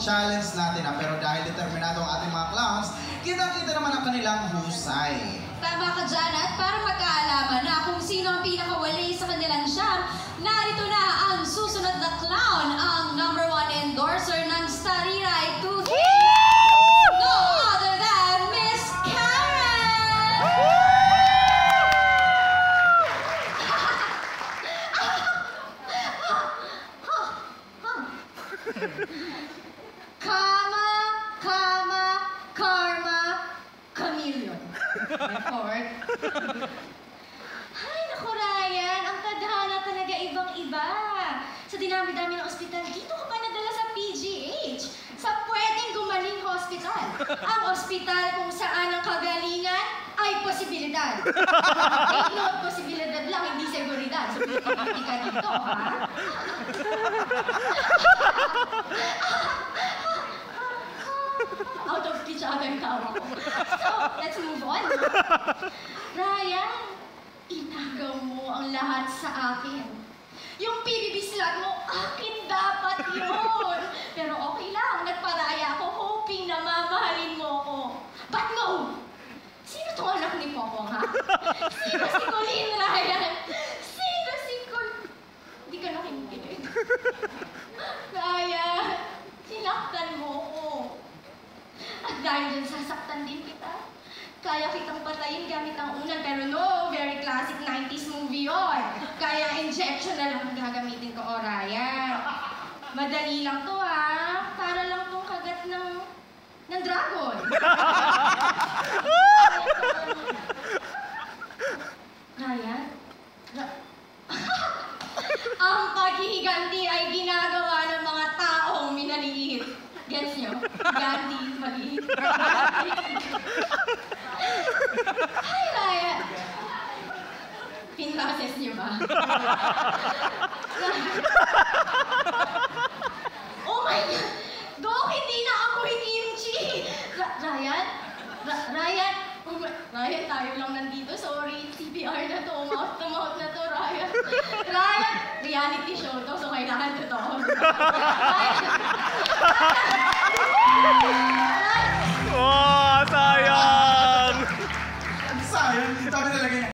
challenge natin na pero dahil determinado ang ating mga clowns, kita-kita naman ang kanilang husay. Tama ka dyan at para magkaalaman na kung sino ang pinakawali sa kanilang shop, narito na ang susunod na clown, ang number one endorser ng Stariray 2 No other than Miss Karen! Woo! Kama, kama, karma, chameleon. Record. Ay, naku Ryan, ang tadhana talaga ibang-iba. Sa dinami-dami ng ospital, dito ka pa nadala sa PGH. Sa pwedeng gumaling hospital. Ang ospital kung saan ang kagalingan ay posibilidad. Take note, posibilidad lang, hindi seguridad. So, hindi ka dito, ha? So, let's move on. Ryan, inagaw mo ang lahat sa akin. Yung slot mo, akin dapat yun. Pero okay lang, nagparaya ako hoping na mamahalin mo ako. But no! Sino tong anak ni Popong, ha? Sino si Colleen, Ryan? Sino si Col... Hindi ka nakikinig. Ryan, sinaktan mo ko. At dahil dyan, kita. Kaya kitang patayin gamit ang unan, pero no, very classic 90s movie yun. Kaya injection na lang ang gagamitin ko, o Ryan. Madali lang to, ha? Para lang tong kagat ng, ng dragon. Ryan? Ra- ang paghihiganti ay ginagawa ng mga taong minaliit. Gets nyo? Ganti, maliit. Hayır hayır. Beni rahatsız ediyor oh my God! Dok, hindi na ako hinimchi! Ra- Ryan? Ra- Ryan? Um, Ryan, tayo lang nandito. Sorry, CPR na to. Mouth na mouth na to, Ryan. Ryan! Reality show to, so kailangan totoo. Ryan! Ryan!